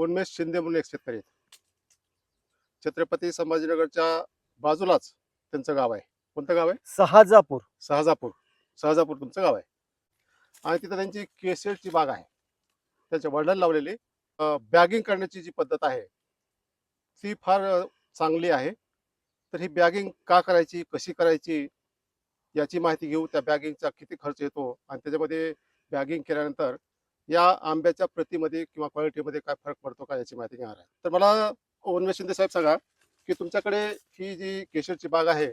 उन्मेष शिंदे म्हणून एक शेतकरी आहेत. छत्रपती संभाजीनगरच्या बाजूलाच त्यांचं गाव आहे. कोणतं गाव आहे? सहाजापूर. सहजापूर. सहजापूर तुमचं गाव आहे. आणि तिथं त्यांची केशरची बाग आहे. त्यांच्या वडिलांनी लावलेली बॅगिंग करण्याची जी पद्धत आहे ती फार चांगली आहे. तर ही बॅगिंग का करायची कशी करायची याची माहिती घेऊ त्या बॅगिंगचा किती खर्च येतो आणि त्याच्यामध्ये बॅगिंग केल्यानंतर या आंब्याच्या प्रतीमध्ये किंवा क्वालिटीमध्ये काय फरक पडतो का याची माहिती घेणार आहे तर मला उन्मेष शिंदे साहेब सांगा की तुमच्याकडे ही जी केशरची बाग आहे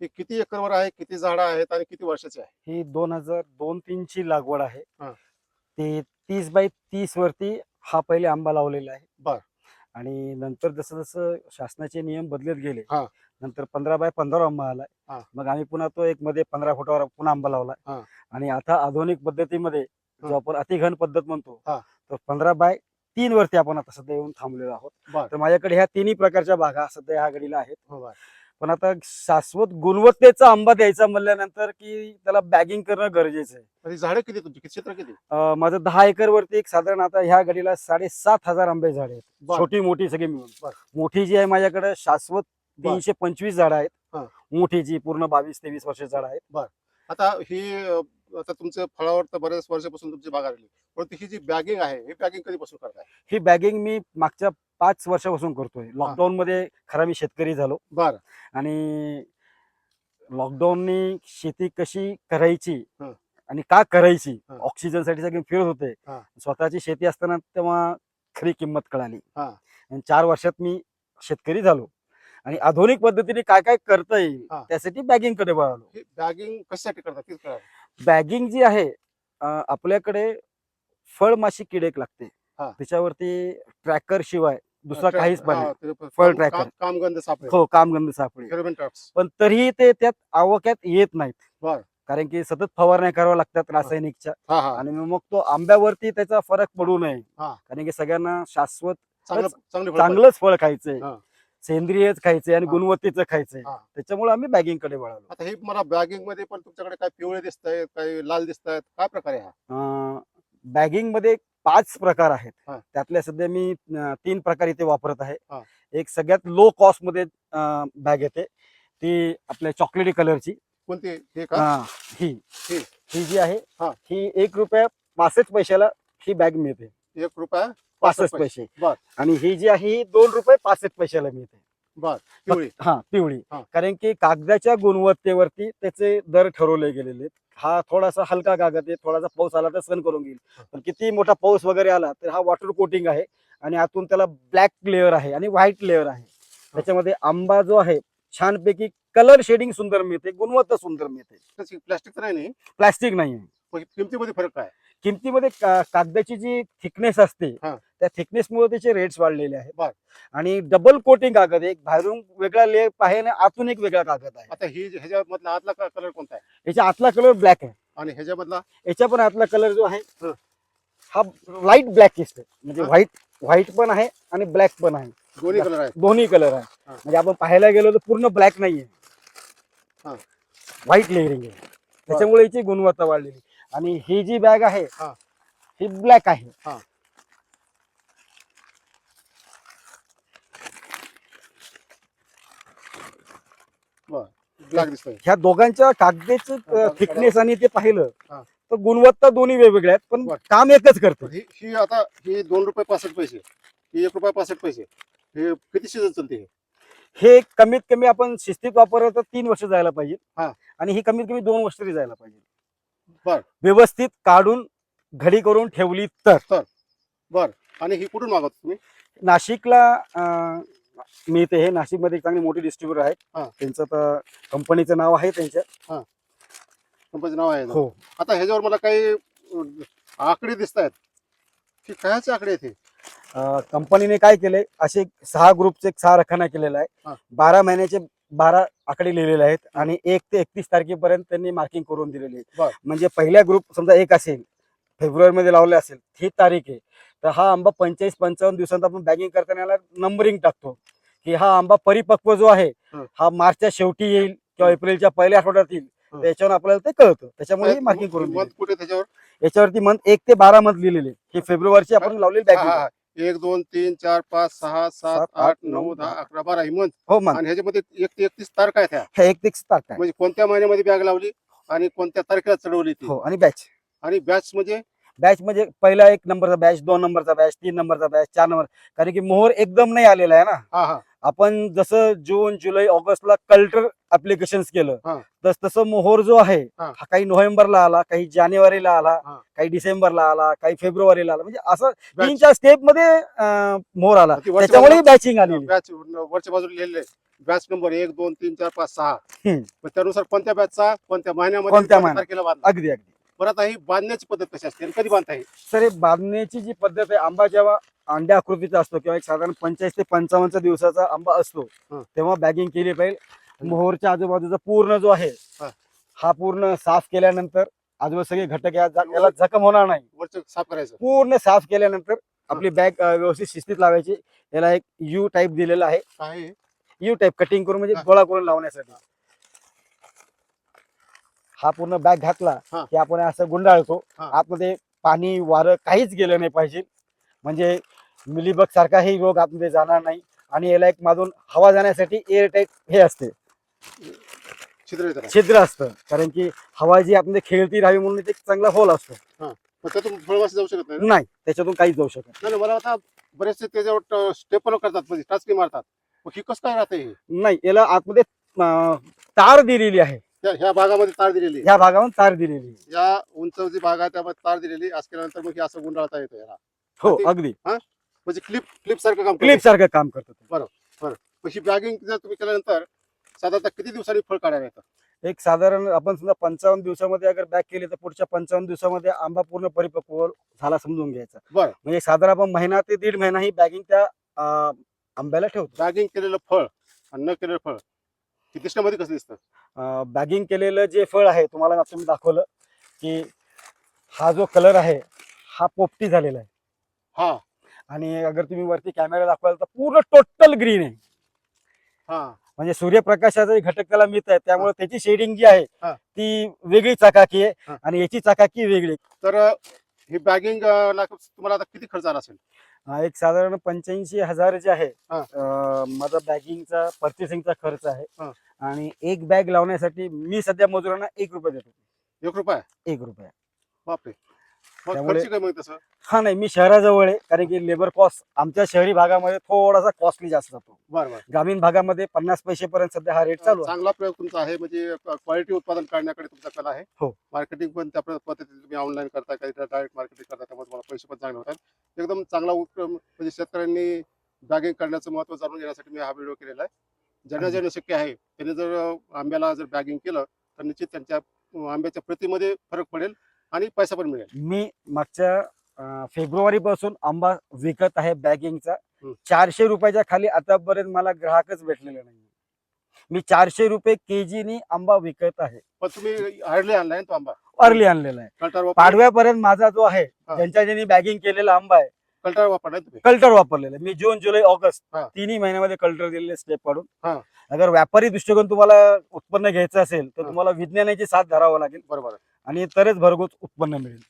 ही किती एकरवर आहे किती झाडं आहेत आणि किती वर्षाची आहे ही दोन हजार दोन तीन ची लागवड आहे हा. ते तीस बाय तीस वरती हा पहिले आंबा लावलेला आहे बर. आणि नंतर जसं जसं शासनाचे नियम बदलत गेले हा. नंतर पंधरा बाय पंधरा आंबा हा. आलाय मग आम्ही पुन्हा तो एक मध्ये पंधरा फुटावर पुन्हा आंबा लावलाय हा. आणि आता आधुनिक पद्धतीमध्ये. जो आपण अतिघन पद्धत म्हणतो हा. तर पंधरा बाय तीन वरती आपण आता सध्या येऊन थांबलेलो आहोत बर. तर माझ्याकडे ह्या तिन्ही प्रकारच्या बागा सध्या ह्या घडीला आहेत हो. पण आता शाश्वत गुणवत्तेचा आंबा द्यायचा म्हणल्यानंतर की त्याला बॅगिंग करणं गरजेचं आहे झाडं किती तुमची क्षेत्र किती माझं दहा एकर वरती एक साधारण आता ह्या घडीला साडेसात हजार आंबे झाडे आहेत. छोटी मोठी सगळी मिळून. मोठी जी आहे माझ्याकडे शाश्वत. तीनशे पंचवीस झाडं आहेत. मोठी जी पूर्ण बावीस तेवीस वर्षाची झाडं आहेत आता ही आता तुमचं फळावर तर बऱ्याच वर्षापासून तुमची बाग आलेली. परंतु ही जी बॅगिंग आहे ही बॅगिंग कधीपासून करताय? ही बॅगिंग मी मागच्या पाच वर्षापासून करतोय. लॉकडाऊन मध्ये खरा मी शेतकरी झालो. बर. आणि लॉकडाऊननी शेती कशी करायची हं. आणि का करायची. ऑक्सिजनसाठी सगळे फिरत होते. स्वतःची शेती असताना तेव्हा खरी किंमत कळाली. आणि चार वर्षात मी शेतकरी झालो. आणि आधुनिक पद्धतीने काय काय करता येईल हा. त्यासाठी बॅगिंगकडे वळालो ही बॅगिंग कशासाठी करतात तीच बॅगिंग जी आहे अं, आपल्याकडे फळमाशी किडेक लागते हा. त्याच्यावरती ट्रॅकर शिवाय दुसरा काहीच पण. फळ फळ tracker. कामगंध सापळे हो कामगंध सापळे फेरोमेन ट्रॅप्स पण तरीही ते त्यात आवाक्यात येत नाहीत बर. कारण की सतत फवारण्या कराव्या लागतात रासायनिकच्या हा हा आणि मग तो आंब्यावरती त्याचा फरक पडू नये हा. कारण की सगळ्यांना शाश्वत चांगलं चांगली फळं चांगलंच फळ खायचंय हा. सेंद्रियच खायचंय आणि. गुणवत्तेचं खायचंय हा. त्याच्यामुळे आम्ही बॅगिंगकडे वळालो आता हे मला बॅगिंगमध्ये पण तुमच्याकडे काय पिवळे दिसत आहेत काही लाल दिसत आहेत काय प्रकार आहे हा बॅगिंगमध्ये पाच प्रकार आहेत हा. त्यातल्या सध्या मी अं, तीन प्रकार इथे वापरत आहे. एक सगळ्यात लो कॉस्टमध्ये बॅग येते ती आपल्या चॉकलेटी कलरची कोणती हे का हा, ही ही. ही जी आहे हा. ही एक रुपया पासष्ट पैशाला ही बॅग मिळते एक रुपया पासष्ट पैसे. बर. आणि ही जी आहे ही दोन रुपये पासष्ट पैशाला मिळते. बर पिवळी. हा पिवळी. हा. कारण की कागदाच्या गुणवत्तेवरती त्याचे दर ठरवले गेलेले आहेत. हा थोडासा हलका कागद आहे. थोडासा पाऊस आला तर सहन करून घेईल. पण किती मोठा पाऊस वगैरे आला तर हा वॉटर कोटिंग आहे. आणि आतून त्याला ब्लॅक लेअर आहे आणि व्हाईट लेअर आहे. त्याच्यामध्ये आंबा जो आहे छानपैकी कलर शेडिंग सुंदर मिळते. गुणवत्ता सुंदर मिळते. प्लास्टिक तर नाही नाही. प्लास्टिक नाही आहे किमतीमध्ये फरक काय? किमतीमध्ये का- कागदाची जी थिकनेस असते हा. त्या थिकनेस मुळे त्याचे रेट्स वाढलेले बर. आहेत आणि डबल कोटिंग कागद आहे. एक बाहेरून वेगळा लेप आहे आणि आतून एक वेगळा कागद आहे आता ही ह्याच्यामधला आतला कलर कोणता आहे याच्या आतला कलर ब्लॅक आहे आणि ह्याच्यामधला याच्या पण आतला कलर जो आहे हं. हा लाइट ब्लॅक दिसतोय म्हणजे हा. व्हाईट व्हाईट पण आहे आणि ब्लॅक पण आहे दोन्ही कलर आहेत दोन्ही कलर आहे हा. म्हणजे आपण पाहायला गेलो तर पूर्ण ब्लॅक नाहीये हा. व्हाईट लेअरिंग आहे त्याच्यामुळे याची गुणवत्ता वाढलेली आणि ही जी बॅग आहे हा. ही ब्लॅक आहे हा. ब्लॅक दिसतोय ह्या दोघांच्या कागदाचं हा, थिकनेस आणि ते पाहिलं हा. तर गुणवत्ता दोन्ही वेगवेगळ्या आहेत पण बर. काम एकच करतं ही ही आता ही दोन रुपये पासष्ट पैसे ही एक रुपया पासष्ट पैसे हे किती सीझन चालते हे हे कमीत कमी आपण शिस्तीत वापरलं तर तीन वर्ष जायला पाहिजे हा. आणि ही कमीत कमी दोन वर्ष तरी जायला पाहिजे बर. व्यवस्थित काढून घडी करून ठेवली तर. बर. आणि ही कुठून मागवता तुम्ही? नाशिकला अं, मिळते हे नाशिकमध्ये एक चांगली मोठी डिस्ट्रीब्युटर आहेत हा. त्यांचं तर कंपनीचं नाव आहे त्यांच्या. कंपनीचं नाव आहे. हो. आता ह्याच्यावर मला काही अं, आकडे दिसत आहेत की कायचे आकडे आहेत हे? कंपनीने काय केलंय? असे सहा ग्रुपचे सहा रखाना केलेला हा. आहे बारा महिन्याचे बारा आकडे लिहिलेले आहेत आणि एक ते एकतीस तारखेपर्यंत त्यांनी मार्किंग करून दिलेली. आहे. म्हणजे पहिल्या ग्रुप समजा एक असेल फेब्रुवारी मध्ये लावले असेल ही तारीख आहे. तर हा आंबा पंचेचाळीस पंचावन्न दिवसांत आपण बॅगिंग करताना याला नंबरिंग टाकतो. की हा आंबा परिपक्व जो आहे हं. मार्चच्या शेवटी येईल किंवा एप्रिलच्या पहिल्या आठवड्यात येईल. त्याच्यावर आपल्याला ते कळतं. त्याच्यामुळे मार्किंग करून याच्यावरती मंथ एक ते बारा मंथ लिहिलेले ही फेब्रुवारीची आपण लावलेली बॅगिंग. एक दोन तीन चार पाच सहा सात आठ नऊ दहा. अकरा बारा ही मंथ. हो मान आणि ह्याच्यामध्ये एक ते एकतीस तारखा आहेत ह्या हे एक ते तारखा आहे. म्हणजे कोणत्या महिन्यामध्ये बॅग लावली आणि कोणत्या तारखेला चढवली ती? हो आणि बॅच आणि बॅच म्हणजे? बॅच म्हणजे पहिला एक नंबरचा बॅच दोन नंबरचा बॅच तीन नंबरचा बॅच चार नंबर. कारण की मोहर एकदम नाही आलेला आहे ना. हा हा. आपण जसं जून जुलै ऑगस्टला कल्टर ऍप्लिकेशन केलं. तस तसं मोहोर जो आहे हा. काही नोव्हेंबरला आला काही जानेवारीला आला. काही डिसेंबरला आला काही फेब्रुवारीला आला. म्हणजे असं. तीन चार स्टेपमध्ये मोहर आला. त्याच्यामुळे बॅचिंग आली बॅच वरच्या बाजूला लिहिलेले बॅच नंबर एक दोन तीन चार पाच सहा. त्यानुसार कोणत्या बॅचचा कोणत्या महिन्यामध्ये कोणत्या बांधला? अगदी अगदी. बरं आता ही बांधण्याची पद्धत कशी असते कधी बांधता येईल? तर हे बांधण्याची जी पद्धत आहे आंबा जेव्हा अंड्या आकृतीचा असतो किंवा एक साधारण पंचेचाळीस ते पंचावन्न दिवसाचा आंबा असतो. तेव्हा बॅगिंग केली पाहिजे मोहरच्या आजूबाजूचा पूर्ण जो आहे हा. पूर्ण साफ केल्यानंतर आजूबाजू सगळे घटक याला जखम होणार नाही साफ करायचं पूर्ण साफ केल्यानंतर आपली बॅग व्यवस्थित शिस्तीत लावायची याला एक यू टाईप दिलेला आहे? यू टाईप कटिंग करून म्हणजे. गोळा करून लावण्यासाठी हा पूर्ण बॅग घातला. की आपण असं गुंडाळतो. आतमध्ये पाणी वारं काहीच गेलं नाही पाहिजे म्हणजे मिलीबग सारखाही रोग आतमध्ये जाणार नाही. आणि याला एक माधून हवा जाण्यासाठी एअर टाईप हे असते. छिद्र? छिद्र असतं. कारण की हवा जी आतमध्ये खेळती राहावी म्हणून ते एक चांगला होल असतो. त्यातून फळवास जाऊ शकत नाही त्याच्यातून काहीच जाऊ शकत नाही. मला आता बरेचसे त्याच्यावर स्टेपल करतात म्हणजे टाचकी मारतात. मग ही कसं काय राहते ही? नाही याला आतमध्ये तार दिलेली आहे. ह्या- भागामध्ये तार दिलेली आहे. ह्या भागावर तार दिलेली या उंच जी भाग आहे त्यामध्ये तार दिलेली असं केल्यानंतर मग हे असं गुंडाळता येतं याला. हो अगदी. म्हणजे क्लिप क्लिप सारखं काम क्लिप सारखं काम करतं ते. ही बॅगिंग जर तुम्ही केल्यानंतर साधारणतः किती दिवसांनी फळ काढायला येतं? एक साधारण आपण समजा पंचावन्न दिवसामध्ये अगर बॅक केली तर पुढच्या पंचावन्न दिवसामध्ये आंबा पूर्ण परिपक्व झाला समजून घ्यायचा. बरं. म्हणजे साधारण आपण महिना ते दीड महिना ही बॅगिंग त्या अं, आंब्याला ठेवतो. बॅगिंग केलेलं फळ आणि न केलेलं फळ हे दिसण्यामध्ये कसं दिसतं? बॅगिंग केलेलं जे फळ आहे तुम्हाला आता मी दाखवलं की हा जो कलर आहे हा पोपटी झालेला आहे. हा. आणि अगर तुम्ही वरती कॅमेरा दाखवाल तर पूर्ण टोटल ग्रीन आहे. हा. म्हणजे सूर्यप्रकाशाचा घटक त्याला मिळत आहे. त्यामुळे त्याची शेडिंग जी आहे हा. ती वेगळी चाकाकी आहे हा. आणि याची चाकाकी वेगळी तर ही बॅगिंग ला तुम्हाला आता किती खर्च आला असेल? हा, एक साधारण पंच्याऐंशी हजार जे आहे हा. अं, माझा बॅगिंगचा पर्चेसिंगचा खर्च आहे. हा. आणि एक बॅग लावण्यासाठी मी सध्या मजुरांना एक रुपये देतो. एक रुपया? एक रुपया. बापरे. त्यामुळे- खर्च काय मग तसं हा नाही मी शहराजवळ आहे कारण की लेबर कॉस्ट आमच्या शहरी भागामध्ये थोडासा कॉस्टली जास्त जातो. ग्रामीण भागामध्ये पन्नास पैसे पर्यंत सध्या हा रेट चालू आहे. चांगला प्रयोग तुमचा आहे म्हणजे क्वालिटी उत्पादन काढण्याकडे तुमचा कला आहे. हो. मार्केटिंग पण त्या पद्धतीने तुम्ही ऑनलाईन करता काही डायरेक्ट मार्केटिंग करता त्यामुळे तुम्हाला पैसे पण चांगले होतात एकदम चांगला उपक्रम म्हणजे शेतकऱ्यांनी बॅगिंग करण्याचं महत्त्व जाणून घेण्यासाठी मी हा व्हिडिओ केलेला आहे. ज्यांना ज्यांना शक्य आहे त्यांनी जर आंब्याला जर बॅगिंग केलं तर निश्चित त्यांच्या आंब्याच्या प्रतिमध्ये फरक पडेल. आणि पैसा पण मिळेल मी मागच्या फेब्रुवारी पासून आंबा विकत आहे बॅगिंगचा. चारशे रुपयाच्या खाली आतापर्यंत मला ग्राहकच भेटलेले नाही मी चारशे रुपये केजीनी आंबा विकत आहे पण तुम्ही हार्डली आणलाय तो आंबा अर्ली आणलेला आहे पाडव्यापर्यंत माझा जो आहे. ज्यांच्या ज्यांनी बॅगिंग केलेला आंबा आहे कल्टार वापरलाय तुम्ही कल्टर वापरलेलं आहे. मी जून जुलै ऑगस्ट. तिन्ही महिन्यामध्ये कल्टर दिलेले स्टेप काढून हा. अगर व्यापारी दृष्टिकोन तुम्हाला उत्पन्न घ्यायचं असेल तर. तुम्हाला विज्ञानाची साथ धरावं लागेल बरोबर. आणि तरच भरघोस उत्पन्न मिळेल.